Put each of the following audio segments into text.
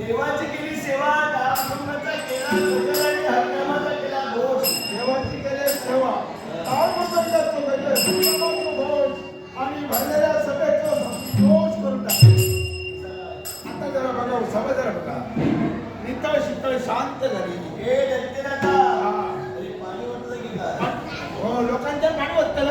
देवाची केली सेवा दारासंघाचा केला भोजन आणि हरनामाचा केला घोष देवाची केले सेवा. काय करतो पाहिजे भोज आणि भरलेल्या सभेचं दोष करून आता जरा बघा सभा जरा बघा. नितळ शीतळ शांत झाली. हे दैत्यनाथा हा. अरे पाणी वाटलं की काय? हो लोकांच्या पाणी होतं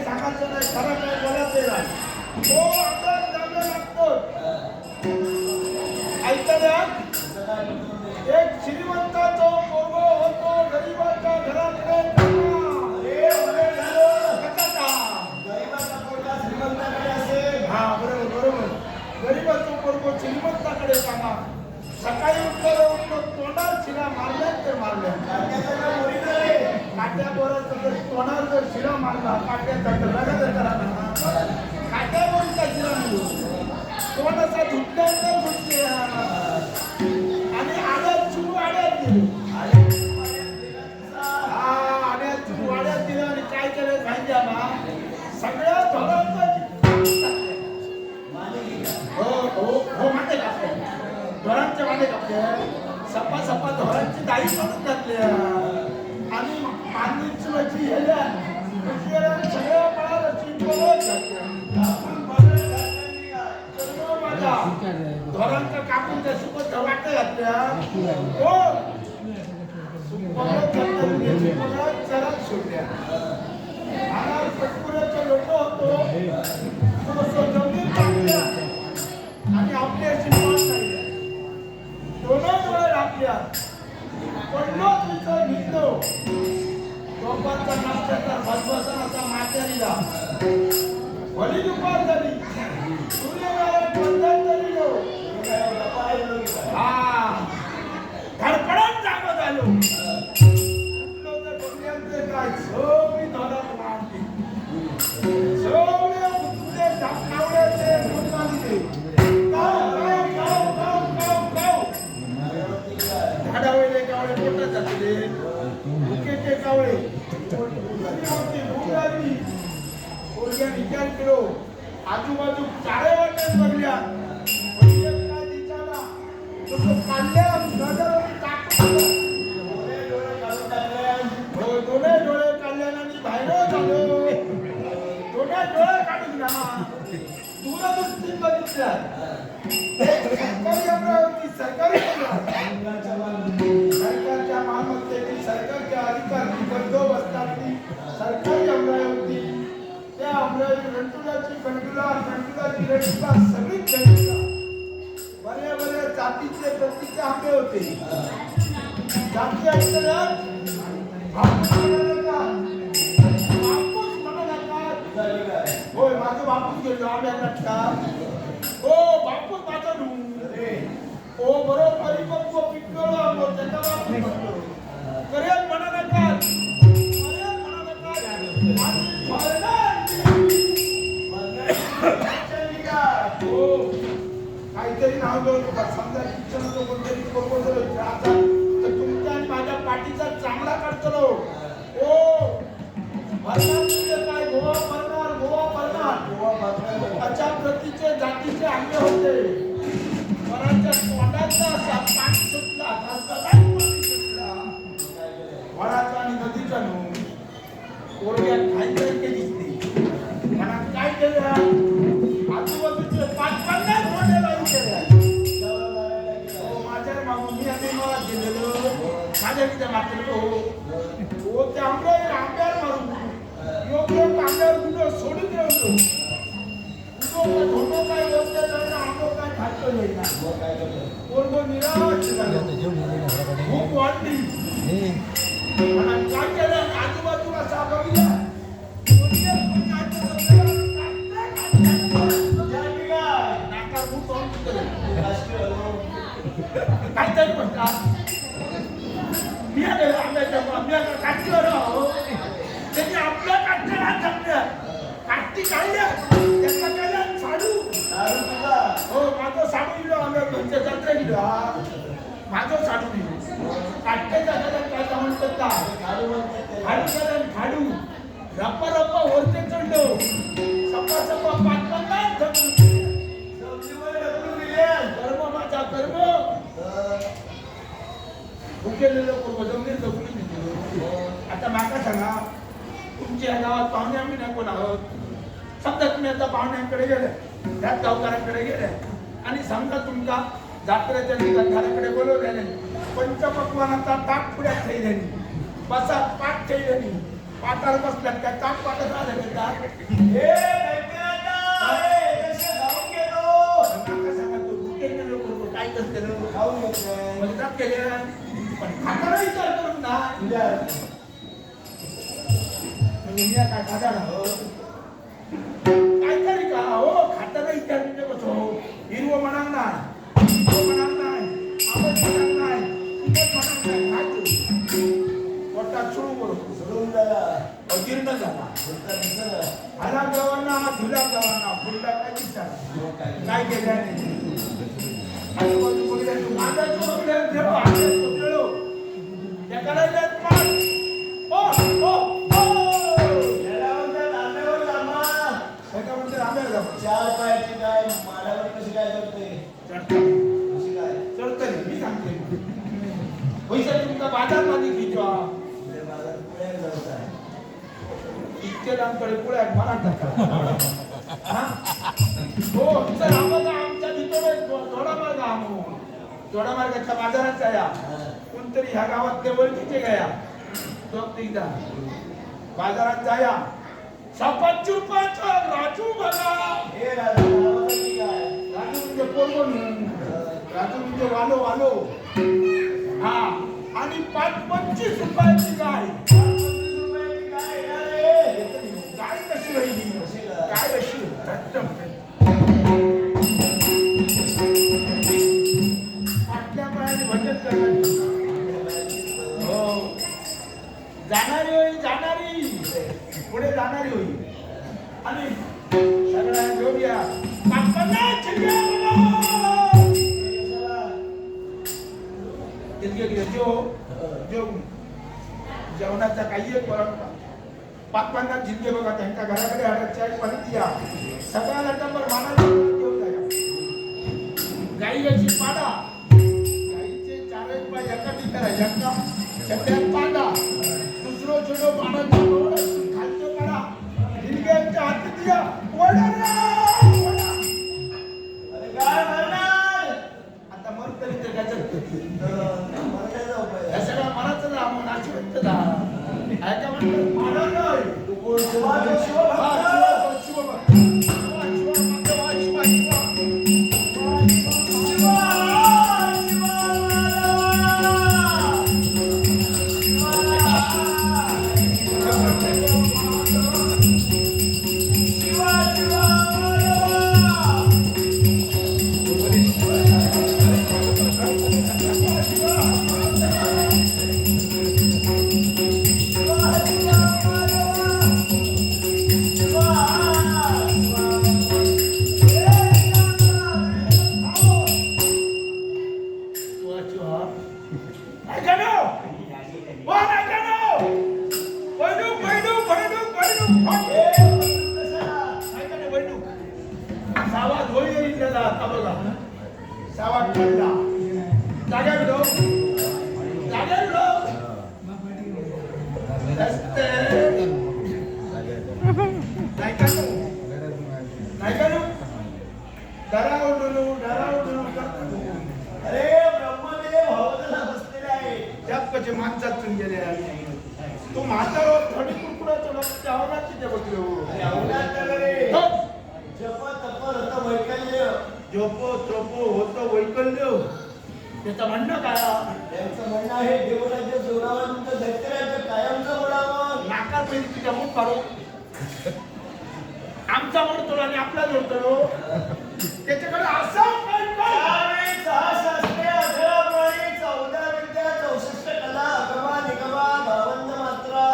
सांगायचं नाही खरं काय बोलायचं नाही. सकाळी उठलं उठलं तोंडावर शिरा मारल्या तर मारल्या. काट्याचं काट्या बोराचं जर तोंडावर जर शिरा मारला काट्याचा तर लगेच करा काट्या बोरीचा शिरा मिळू तोंडाचा असा तर धुतले आणि आड्यात चुरू आड्यात गेलो हा आड्यात चुरू आड्यात दिलं आणि काय केलं माहिती आहे सगळ्या धोरणांचं धोरांच्या मागे घातले. सप्पा सप्पा धोरांची दाई म्हणून घातले. आणि मांदीची माझी हेल्या सगळ्या पळाला कापून त्या सुकत वाटत घातल्या. हो. सुकत सोडल्या. आणि होतो. आणि आपली अशी डोळे पण पडलो तिथं भिजलो टोपाचा नाश्त्याचा भरभसनाचा माथ्यारीला भली दुपार झाली सूर्यनारायण बंधन झालेलो हा. धडपडत जागो झालो सरकारच्या मालमत्तेची सरकारच्या सरकारी अमरावती त्या अमरावती रंटुलाची कंटुला कंटुलाची रंटुला सगळीच बऱ्या बऱ्या जातीचे प्रतीचे आंबे होते. होय माझं बापूस गेलो आम्ही हो बापूस माझं ओ हो, बरोबर परिपक्व पिकलो आंबो त्याचा बापूस करेल म्हणा नका करेल म्हणा नका हो. काहीतरी नाव घेऊन समजा शिक्षणाचं कोणतरी प्रपोजल आता पाठीचा चांगला काढतो ओ काय? गोवा भरणार गोवा भरणार अशा प्रतीचे जातीचे आंबे होते. वराच्या तोंडाचा असा पाणी सुटला घासाला पाणी सुटला. वराचा आणि नदीचा नू पोरग्या काहीतरी गेलेलो माझ्या तिथे मात्र हो हो ते आंब्यावर आंब्यावर मारून योग्य आंब्यावर गुन्हा सोडून ठेवतो मी आले आंब्याच्या आंब्या काटलं राहो त्यांनी आपल्या काटलं हात टाकलं काटती काढल्या. त्यांना केलं साडू. हो माझं साडू दिलो आम्ही घरच्या जत्रा दिलो माझं साडू दिलो काटते जागा काय का म्हणतात का दारू म्हणतात खाडू. केलं खाडू रप्पा रप्पा वरते चढलो. सप्पा सप्पा पाच पन्नास धर्म माझा कर्म भुकेलेलं कोण जमीन जपून दिलं आता माका सांगा तुमच्या गावात पाहुणे आम्ही नाही कोण आहोत? समजा तुम्ही आता पाहुण्यांकडे गेले त्याच गावकऱ्यांकडे गेले आणि समजा तुमका जात्रेच्या दिवसात घराकडे बोलवल्याने पंचपक्वानाचा ताक पुढ्यात ठेवल्याने बसा पाठ ठेवल्याने पाटावर बसल्यात काय ताक पाठत आलं का? काय करते? खाऊन घेतलंय. मदत केले पण खाताना विचार करून ना. काय ना हो? का? हो खाताना विचार म्हणजे कसं हिरवं म्हणाल नाही. नाही. नाही. नाही. पोटात सुरू बरोबर सोडून झाला. अजीर्ण झाला. आला धुला फुलला काय विचार काय? आजूबाजू बोलले तू माझा तो बोलले चार पायाची काय माडावर कशी काय करते कशी काय चढतं मी सांगते पैसा तुमचा बाजारमध्ये खिचवा बाजार पुण्यात जात आहे. इतके लांबकडे पुढे मला टाका हो आमच्या भितर थोडा मार्ग आमो थोडा मार्गाच्या बाजारात जाया कोणतरी ह्या गावात ओळखीचे गया तो एकदा बाजारात जाया राजू बघा. हे राजा राजू म्हणजे राजू म्हणजे वालो वालो. हा. आणि पाच पंचवीस रुपयाची गाय. जाणारी होई जाणारी. पुढे जाणारी होई आणि सगळ्या घेऊया बाप्पांना चिंध्या तितके घे, जेव जेव जेवणाचा काही एक परंपरा. पाच पन्नास जिल्हे बघा त्यांच्या घराकडे हाडत चाळीस पाणी द्या. सगळ्याला टंबर मानाला घेऊन जाया गाई अशी पाडा. गाईचे चारच पाय एका ठिकाणी एका सगळ्यात जिल्ह्यांच्या हाती वैदूक, सावा येईल त्याला आता बघा पडला रस्ते नाही का नाही का नो? डराव डुलू, डराव अरे ब्रह्मदेव हवाला बसलेले आहे जगाचे माणसातून गेले आहे. तू म्हातारो थोडी तुला बघलो हो. जप तप वैकल्य. होतं वैकल्य. त्याचं म्हणणं काय? त्यांचं म्हणणं आहे देवराज्य जोरावंत दैत्यराज्य कायमचं बुडावं नाका पहिली तुझ्या मूठ पाडू आमचा म्हणतो आणि आपला जोडतो त्याच्याकडे असा काय काय? त्यावेळी सहा शास्त्रे अठरा पुराणे चौदा विद्या चौसष्ट कला अकरा निगमा बावन्न मात्रा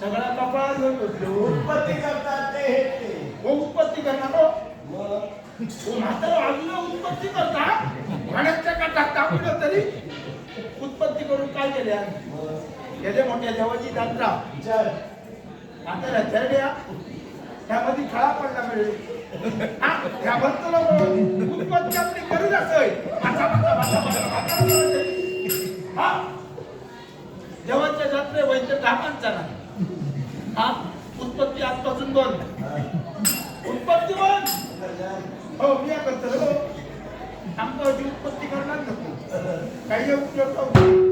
सगळा कपाळात घेऊन बसलो उत्पत्ती करतात ते हे ते हो उत्पत्ती करणार हो मग हो, म्हातारं अजून उत्पत्ती करता पाण्याच्या काठात टाकलं तरी उत्पत्ती करून काय केल्या. त्याच्या मोठ्या देवाची यात्रा. म्हाताऱ्या थेरड्या त्यामध्ये खळा पडला मिळेल हा ह्या भक्तला उत्पत्ती आपली करीत असय वाचा, वाचा, वाचा, वाचा, वाचा, वाचा. हा. देवाच्या जात्रे वैद्य कामांचा नाही. हा उत्पत्ती आजपासून बंद. उत्पत्ती बंद. हो मी करतो हो आमचं उत्पत्ती करणार नको. काही उपयोग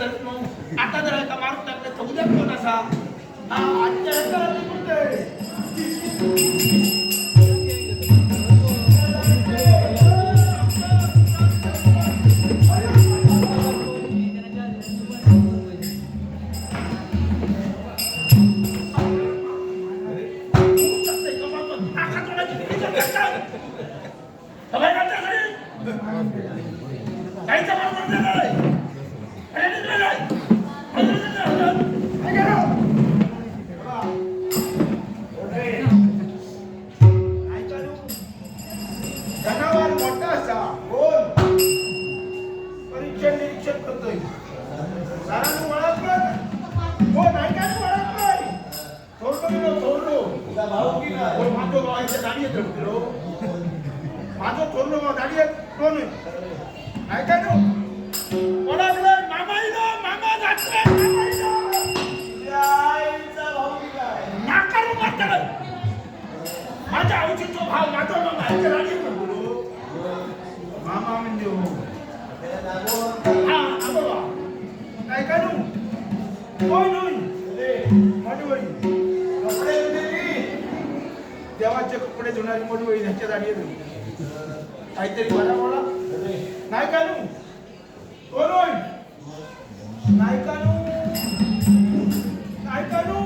करत तर मग आता जर का मारून टाकलं तर उद्या कोण असा? हा आजच्या देवाचे मोठी धुणारी मडवई ह्याच्या दाढी काहीतरी मला बोला. नाही का नू कोण होय नाही का नू नाही का नू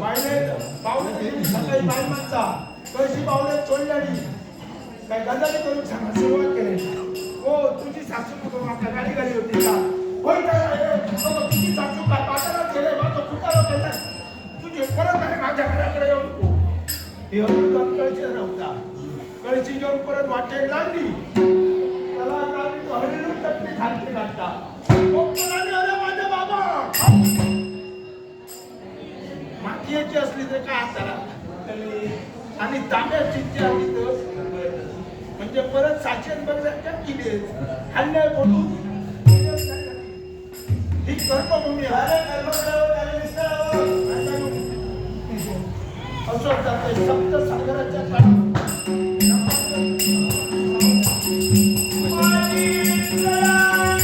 बायले पावले सकाळी बायमांचा कशी पावले चोळल्यानी काय गजाली करून सांगा सुरुवात केली. हो तुझी सासू कुटुंब आपल्या गाडी गाडी होती का? होय तर हे, तुझी सासू काय बाजारात गेले? माझं कुटाला केलं तुझे परत आहे माझ्या घराकडे येऊ नको हे अमृत कळची नव्हता. कळची घेऊन परत वाटेल लागली. त्याला लागली तो हरिणून चटणी खालती घातला कोकणाने आला बाबा. चिंची असली तर काय आता आणि तांब्या चिंची असली तर? म्हणजे परत साचेन बघण्याच्या किल्ले हल्ल्या बोलू ही कर्मभूमी असं सप्त सागराच्या